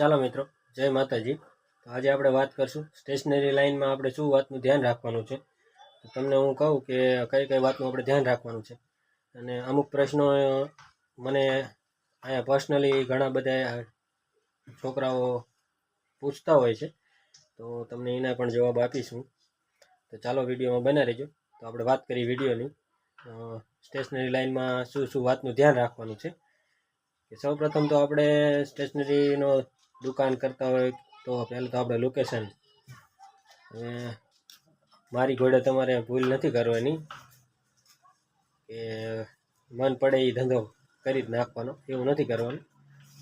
ચાલો મિત્રો, જય માતાજી. તો આજે આપણે વાત કરશું સ્ટેશનરી લાઇનમાં આપણે શું વાતનું ધ્યાન રાખવાનું છે. તમને હું કહું કે કઈ કઈ વાતનું આપણે ધ્યાન રાખવાનું છે. અને અમુક પ્રશ્નો મને અહીંયા પર્સનલી ઘણા બધા છોકરાઓ પૂછતા હોય છે. તો તમને એના પણ જવાબ આપીશું તો ચાલો વિડીયોમાં બના રહેજો. તો આપણે વાત કરીએ વિડીયોની. સ્ટેશનરી લાઇનમાં શું શું વાતનું ધ્યાન રાખવાનું છે. કે સૌપ્રથમ તો આપણે સ્ટેશનરીનો દુકાન કરતા હોય તો પહેલાં તો આપણે લોકેશન મારી ઘોડે તમારે ભૂલ નથી કરવાની કે મન પડે એ ધંધો કરી જ નાખવાનો, એવું નથી કરવાનું.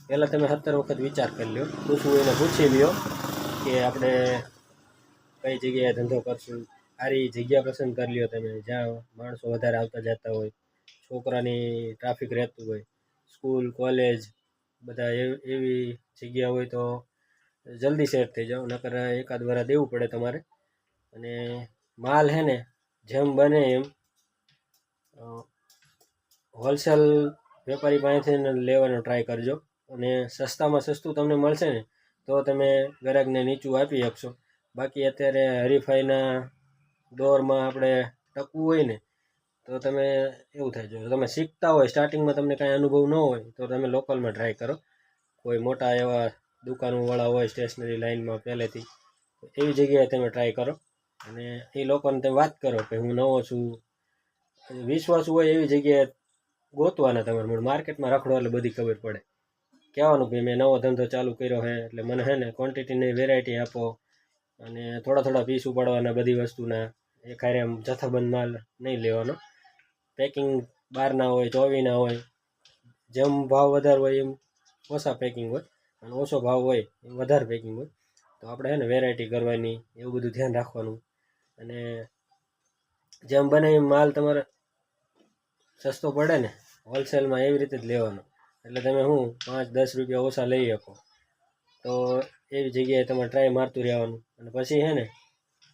પહેલાં તમે સત્તર વખત વિચાર કરી લ્યો, પૂછવું એને પૂછી લ્યો કે આપણે કઈ જગ્યાએ ધંધો કરશું, સારી જગ્યા પસંદ કરી લ્યો તમે, જ્યાં માણસો વધારે આવતા જતા હોય, છોકરાની ટ્રાફિક રહેતું હોય સ્કૂલ કોલેજ બધા એવ- જગ્યા હોય તો જલ્દી સેટ થઈ જાઓ, નકર એકાદ વાર દેવું પડે તમારે. અને માલ હે ને, જેમ બને એમ હોલસેલ વેપારી પાસેથી લેવાનો ટ્રાય કરજો. અને સસ્તામાં સસ્તું તમને મળશે ને, તો તમે ગ્રાહકને નીચું આપી શકશો બાકી અત્યારે હરીફાઈના દોરમાં આપણે ટકવું હોય ને તો તમે એવું થાય, જો તમે શીખતા હોય સ્ટાર્ટિંગમાં તમને કાંઈ અનુભવ ન હોય, તો તમે લોકલમાં ટ્રાય કરો. કોઈ મોટા એવા દુકાનોવાળા હોય સ્ટેશનરી લાઇનમાં પહેલેથી એવી જગ્યાએ તમે ટ્રાય કરો. અને એ લોકોને તમે વાત કરો કે હું નવો છું. વિશ્વાસ હોય એવી જગ્યાએ ગોતવાના તમારે મૂળ. માર્કેટમાં રખડો એટલે બધી ખબર પડે. કહેવાનું કે મેં નવો ધંધો ચાલુ કર્યો છે એટલે મને હે ને ક્વોન્ટિટીની વેરાયટી આપો. અને થોડા થોડા પીસ ઉપાડવાના બધી વસ્તુના. એ ખારે જથ્થાબંધ માલ નહીં લેવાનો. પેકિંગ બહારના હોય ચોવીના હોય, જેમ ભાવ વધારે હોય એમ ઓછા પેકિંગ હોય અને ઓછો ભાવ હોય એમ વધારે પેકિંગ હોય. તો આપણે એને વેરાયટી કરવાની, એવું બધું ધ્યાન રાખવાનું. અને જેમ બને એમ માલ તમારે સસ્તો પડે ને હોલસેલમાં એવી રીતે જ લેવાનો. એટલે તમે હું પાંચ, દસ રૂપિયા ઓછા લઈ શકો. તો એવી જગ્યાએ તમારે ટ્રાય મારતું રહેવાનું. અને પછી હે ને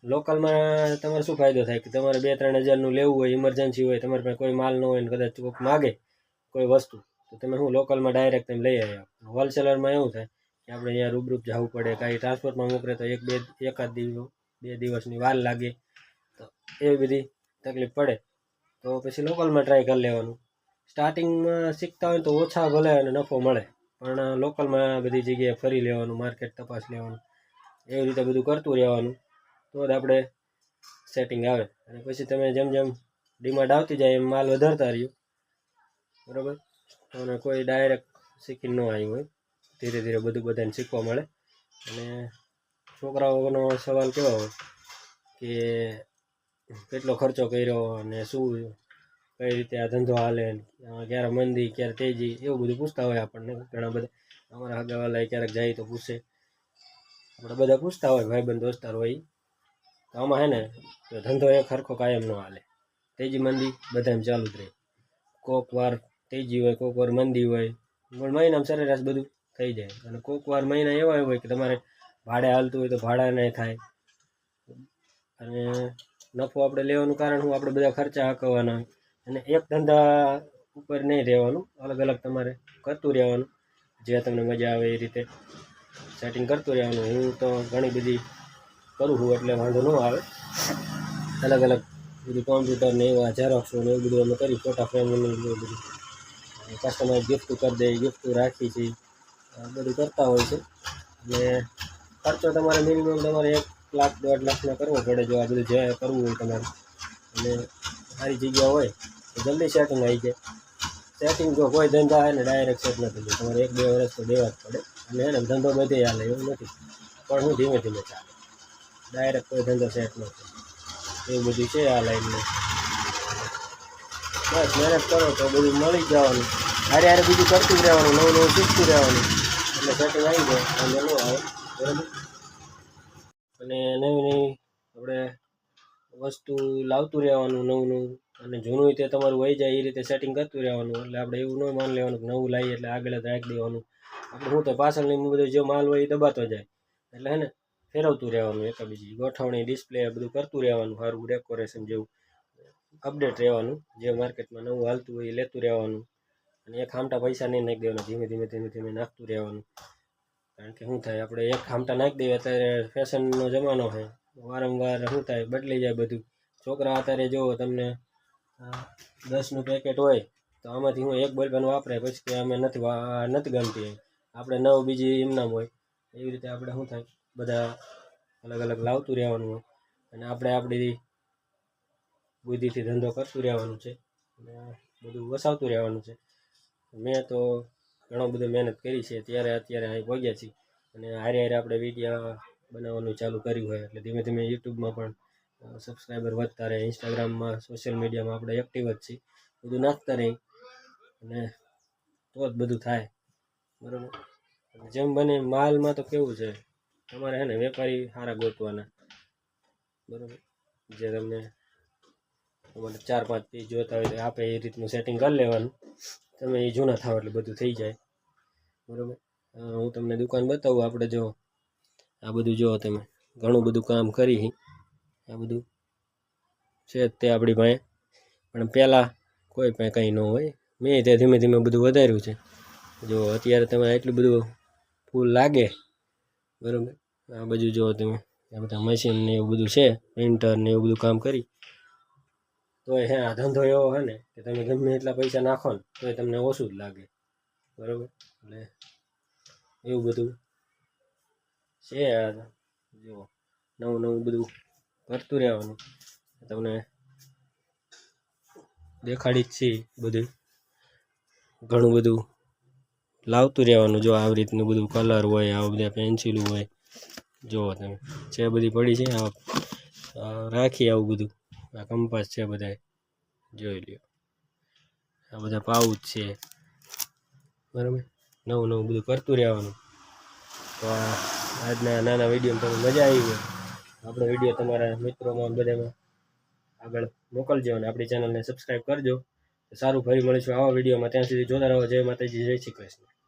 લોકલમાં તમારે શું ફાયદો થાય? કે તમારે બે, ત્રણ હજારનું લેવું હોય ઇમરજન્સી હોય, તમારે પાસે કોઈ માલ ન હોય ને કદાચ કોઈક માગે કોઈ વસ્તુ, તો તમે શું લોકલમાં ડાયરેક્ટ તમે લઈ આવ્યા. હોલસેલરમાં એવું થાય કે આપણે અહીંયા રૂબરૂપ જવું પડે, કાંઈ ટ્રાન્સપોર્ટમાં મોકલે તો એક, બે, એકાદ દિવસ, બે દિવસની વાર લાગે, તો એવી બધી તકલીફ પડે. તો પછી લોકલમાં ટ્રાય કરી લેવાનું. સ્ટાર્ટિંગમાં શીખતા હોય તો ઓછા ભલે અને નફો મળે, પણ લોકલમાં બધી જગ્યાએ ફરી લેવાનું માર્કેટ તપાસ લેવાનું, એવી રીતે બધું કરતું રહેવાનું. તો જ આપણે સેટિંગ આવે. અને પછી તમે જેમ જેમ ડિમાન્ડ આવતી જાય એમ માલ વધારતા રહ્યો. બરાબર? અને કોઈ ડાયરેક્ટ શીખીને ન આવ્યું હોય. ધીરે ધીરે બધું બધાને શીખવા મળે. અને છોકરાઓનો સવાલ કેવો હોય? કે કેટલો ખર્ચો કર્યો અને શું કઈ રીતે આ ધંધો હાલે? ક્યારે મંદી, ક્યારે તેજી? એવું બધું પૂછતા હોય આપણને ઘણા બધા. અમારા આગળવાળા ક્યારેક જાય તો પૂછે. આપણે બધા પૂછતા હોય, ભાઈબંધ, દોસ્તાર હોય આમાં હે ને, તો ધંધો એક સરખો કાયમ ન હાલે. તેજી મંદી બધામાં ચાલુ જ રહે. કોક વાર તેજી હોય, કોક વાર મંદી હોય. પણ મહિનામાં સરેરાશ બધું થઈ જાય. અને કોક વાર મહિના એવા હોય કે તમારે ભાડે હાલતું હોય તો ભાડા નહીં થાય. અને નફો આપણે લેવાનું કારણ શું? આપણે બધા ખર્ચા હાકવવાના અને એક ધંધા ઉપર નહીં રહેવાનું. અલગ અલગ તમારે કરતું રહેવાનું. જે તમને મજા આવે એ રીતે સેટિંગ કરતું રહેવાનું. હું તો ઘણી બધી કરું છું એટલે વાંધો ન આવે. અલગ અલગ બધું કોમ્પ્યુટર ને એવા ઝેરોક્સો ને એવું બધું અમે કરી ફોટા ફ્રેમ એવું બધું. કસ્ટમર ગિફ્ટ કરી દઈએ ગિફ્ટ રાખી છે બધું કરતા હોય છે. અને ખર્ચો તમારે મિનિમમ તમારે એક લાખ, દોઢ લાખનો કરવો પડે જો આ બધું જે કરવું હોય તમારે. અને સારી જગ્યા હોય તો જલ્દી સેટિંગ આવી જાય. સેટિંગ જો કોઈ ધંધા આવે ને ડાયરેક્ટ સેટ નથી તમારે એક, બે વર્ષ તો દેવા જ પડે. અને એને ધંધો બધે હાલે, એવું નથી. પણ હું ધીમે ધીમે ચાલે. ડાયરેક્ટ કોઈ ધંધો સેટ નથી એવું બધું છે આ લાઈનમાં બસ મહેનત કરો તો બધું મળી જવાનું. હારે હારે બીજું કરતું રહેવાનું, નવું નવું શીખતું રહેવાનું. એટલે સેટિંગ આવી જાય અને ન આવે. બરાબર? અને નવી નવી આપણે વસ્તુ લાવતું રહેવાનું નવું નવું. અને જૂનું તે તમારું વહી જાય એ રીતે સેટિંગ કરતું રહેવાનું. એટલે આપણે એવું ન માન લેવાનું કે નવું લાવીએ એટલે આગળ જ રાખી દેવાનું. આપણે શું તો પાછળની બધું જે માલ હોય એ દબાતો જાય. એટલે હે ને? ફેરવતું રહેવાનું એક બીજી ગોઠવણી ડિસ્પ્લે બધું કરતું રહેવાનું સારું ડેકોરેશન જેવું અપડેટ રહેવાનું, જે માર્કેટમાં નવું હાલતું હોય એ લેતું રહેવાનું અને એક ખામટા પૈસા નહીં નાખી દેવાના, ધીમે ધીમે ધીમે ધીમે નાખતું રહેવાનું. કારણ કે શું થાય, આપણે એક ખામટા નાખી દઈએ અત્યારે ફેશનનો જમાનો છે. વારંવાર શું થાય બદલી જાય બધું. છોકરા અત્યારે જો તમને દસનું પેકેટ હોય, તો આમાંથી હું એક બોલપેન વાપરે, પછી અમે નથી નથી ગમતી. આપણે નવ બીજી એમનામ હોય. એવી રીતે આપણે શું થાય? બધા અલગ અલગ લાવતું રહેવાનું અને આપણે આપણી બુદ્ધિથી ધંધો કરતું રહેવાનું છે અને બધું વસાવતું રહેવાનું છે. મેં તો ઘણો બધો મહેનત કરી છે, ત્યારે અત્યારે અહીં પહોંચ્યા છીએ અને હારે હારે આપણે વિડીયા બનાવવાનું ચાલુ કર્યું હોય એટલે ધીમે ધીમે યુટ્યુબમાં પણ સબસ્ક્રાઈબર વધતા રહે ઇન્સ્ટાગ્રામમાં સોશિયલ મીડિયામાં આપણે એક્ટિવ જ છીએ, બધું નાખતા રહી અને તો જ બધું થાય, બરાબર? જેમ બને માલમાં તો કેવું છે તમારે હે ને વેપારી સારા ગોતવાના. બરાબર? જે તમને તમારે ચાર પાંચ પીસ જોતા હોય તો આપે એ રીતનું સેટિંગ કરી લેવાનું. તમે એ જૂના થાવ એટલે બધું થઈ જાય. બરાબર? હું તમને દુકાન બતાવું. આપણે જો આ બધું જો તમે ઘણું બધું કામ કરી આ બધું છે તે આપણી પાસે. પણ પહેલાં કોઈ પાસે કંઈ ન હોય. મેં તે ધીમે ધીમે બધું વધાર્યું છે. જો અત્યારે તમે એટલું બધું ફૂલ લાગે બરાબર? આ બાજુ જુઓ તમે. આ બધા મશીન ને એવું બધું છે પ્રિન્ટર ને એવું બધું કામ કરી. તોય હે, આ ધંધો એવો હે ને કે તમે ગમે એટલા પૈસા નાખો ને તો તમને ઓછું જ લાગે. બરાબર? એટલે એવું બધું છે આ. જુઓ, નવું નવું બધું કરતું રહેવાનું. તમને દેખાડી જ છે બધું. ઘણું બધું લાવતું રહેવાનું જો આવી રીતનું બધું કલર હોય, આવા બધા પેન્સિલ હોય જુઓ તમે છે બધી પડી છે આ રાખી આવું બધું. આ કંપાસ છે બધાય. જોઈ લ્યો. આ બધા પાઉચ છે. બરાબર? નવું નવું બધું કરતું રહેવાનું. તો આ, આજના નાના વિડીયોમાં તમને મજા આવી ગઈ. આપણો વીડિયો તમારા મિત્રોમાં બધામાં આગળ મોકલજો અને આપણી ચેનલને સબસ્ક્રાઈબ કરજો. સારું ફરી મળીશું આવા વિડીયોમાં. ત્યાં સુધી જોતા રહો. જય માતાજી જય શ્રી કૃષ્ણ.